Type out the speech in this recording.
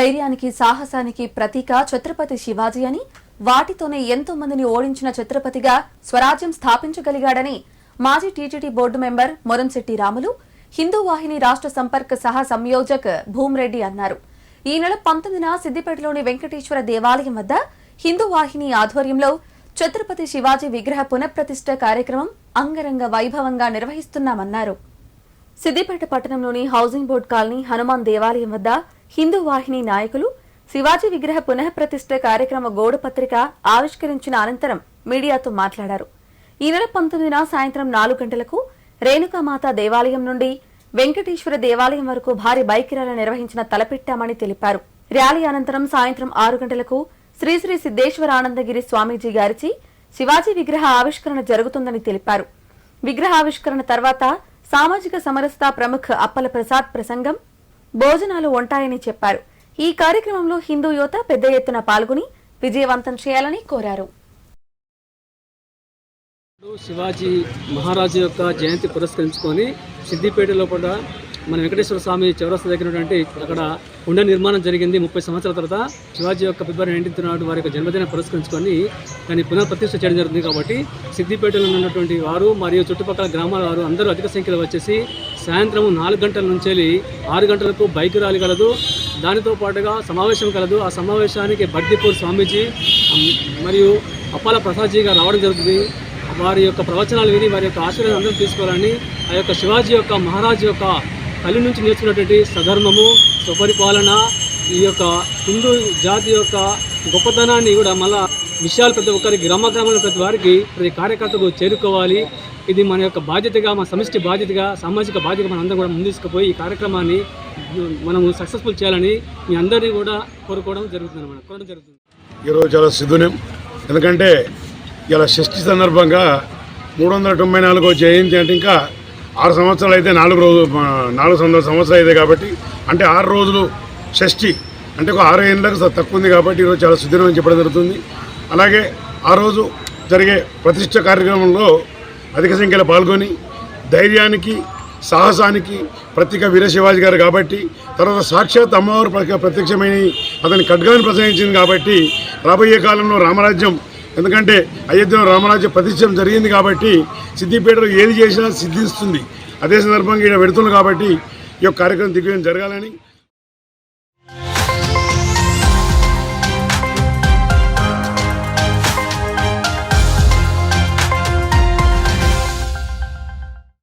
ధైర్యానికి సాహసానికి ప్రతీక ఛత్రపతి శివాజీ అని వాటితోనే ఎంతో మందిని ఓడించిన ఛత్రపతిగా స్వరాజ్యం స్థాపించగలిగాడని మాజీ TTD board member Moramshetty Ramulu Hindu Vahini రాష్ట్ర సంపర్క్ సహా సంయోజక్ భూమరెడ్డి అన్నారు. ఈ నెల పంతొమ్మిదిన సిద్దిపేటలోని వెంకటేశ్వర దేవాలయం వద్ద హిందూ వాహిని ఆధ్వర్యంలో ఛత్రపతి శివాజీ విగ్రహ పునఃప్రతిష్ఠ కార్యక్రమం అంగరంగ వైభవంగా నిర్వహిస్తున్నామన్నారు. సిద్దిపేట పట్టణంలోని హౌసింగ్ బోర్డు కాలనీ హనుమాన్ దేవాలయం వద్ద హిందూ వాహిని నాయకులు శివాజీ విగ్రహ పునఃప్రతిష్ఠ కార్యక్రమ గోడ పత్రిక ఆవిష్కరించిన అనంతరం మీడియాతో మాట్లాడారు. ఈ నెల పంతొమ్మిదిన సాయంత్రం నాలుగు గంటలకు రేణుకామాత దేవాలయం నుండి వెంకటేశ్వర దేవాలయం వరకు భారీ బైక్ ర్యాలీ నిర్వహించిన తలపెట్టామని తెలిపారు. ర్యాలీ అనంతరం సాయంత్రం ఆరు గంటలకు శ్రీశ్రీ సిద్దేశ్వర ఆనందగిరి స్వామీజీ గారిచి శివాజీ విగ్రహ ఆవిష్కరణ జరుగుతుందని తెలిపారు. విగ్రహావిష్కరణ తర్వాత సామాజిక సమరసత ప్రముఖ అప్పల ప్రసాద్ ప్రసంగం భోజనాలు ఉంటాయని చెప్పారు. ఈ కార్యక్రమంలో హిందూ యువత పెద్ద ఎత్తున పాల్గొని విజయవంతం చేయాలని కోరారు. శివాజీ మహారాజు యొక్క జయంతి పురస్కరించుకొని సిద్దిపేటలో కూడా మన వెంకటేశ్వర స్వామి చౌరస్త దగ్గర అక్కడ ఉండ నిర్మాణం జరిగింది ముప్పై సంవత్సరాల తర్వాత. శివాజీ యొక్క ఫిబ్రవరి నైన్టీన్త్ నాడు వారి యొక్క జన్మదిన పురస్కరించుకొని దాన్ని పునఃప్రతిష్ఠ చేయడం జరుగుతుంది కాబట్టి సిద్దిపేటలో ఉన్నటువంటి వారు మరియు చుట్టుపక్కల గ్రామాల వారు అందరూ అధిక సంఖ్యలో వచ్చేసి సాయంత్రం నాలుగు గంటల నుంచి ఆరు గంటలకు బైక్ ర్యాలీ కలదు. దానితో పాటుగా సమావేశం కలదు. ఆ సమావేశానికి బడ్డిపూర్ స్వామీజీ మరియు అప్పాల ప్రసాద్జీగా రావడం జరుగుతుంది. వారి యొక్క ప్రవచనాలు విని వారి యొక్క ఆశీర్వాదం అందరూ తీసుకోవాలని ఆ యొక్క శివాజీ యొక్క మహారాజు యొక్క తల్లి నుంచి నేర్చుకున్నటువంటి సధర్మము స్వపరిపాలన ఈ యొక్క హిందూ జాతి యొక్క గొప్పతనాన్ని కూడా మళ్ళా విషయాలు ప్రతి ఒక్కరికి గ్రామ గ్రామంలో ప్రతి వారికి ప్రతి కార్యకర్తకు చేరుకోవాలి. ఇది మన యొక్క బాధ్యతగా మన సమిష్టి బాధ్యతగా సామాజిక బాధ్యత మన అందరం కూడా ముందుకుపోయి ఈ కార్యక్రమాన్ని మనము సక్సెస్ఫుల్ చేయాలని మీ అందరినీ కూడా కోరుకోవడం జరుగుతుంది అన్నమాట. కోరడం జరుగుతుంది. ఈరోజు చాలా సిద్ధునం ఎందుకంటే ఇలా షష్ఠి సందర్భంగా మూడు వందల తొంభై నాలుగో జయంతి అంటే ఇంకా ఆరు సంవత్సరాలు అయితే నాలుగు రోజులు నాలుగు వందల సంవత్సరాలు అయితే కాబట్టి అంటే ఆరు రోజులు షష్ఠి అంటే ఒక ఆరు ఏళ్ళకు తక్కువ ఉంది కాబట్టి ఈరోజు చాలా సుదీర్ఘం అని చెప్పడం జరుగుతుంది. అలాగే ఆ రోజు జరిగే ప్రతిష్ట కార్యక్రమంలో అధిక సంఖ్యలో పాల్గొని ధైర్యానికి సాహసానికి ప్రతీక వీర శివాజీ గారు కాబట్టి తర్వాత సాక్షాత్ అమ్మవారు ప్రత్యక్షమైన అతని ఖడ్గాన్ని ప్రసంగించింది కాబట్టి రాబోయే కాలంలో రామరాజ్యం ఎందుకంటే అయోధ్యలో రామరాజ్య ప్రతిష్టం జరిగింది కాబట్టి సిద్దిపేటలో ఏది చేసినా సిద్ధిస్తుంది. అదే సందర్భంగా ఇక్కడ పెడుతుంది కాబట్టి ఈ యొక్క కార్యక్రమం దిగ్గజం జరగాలని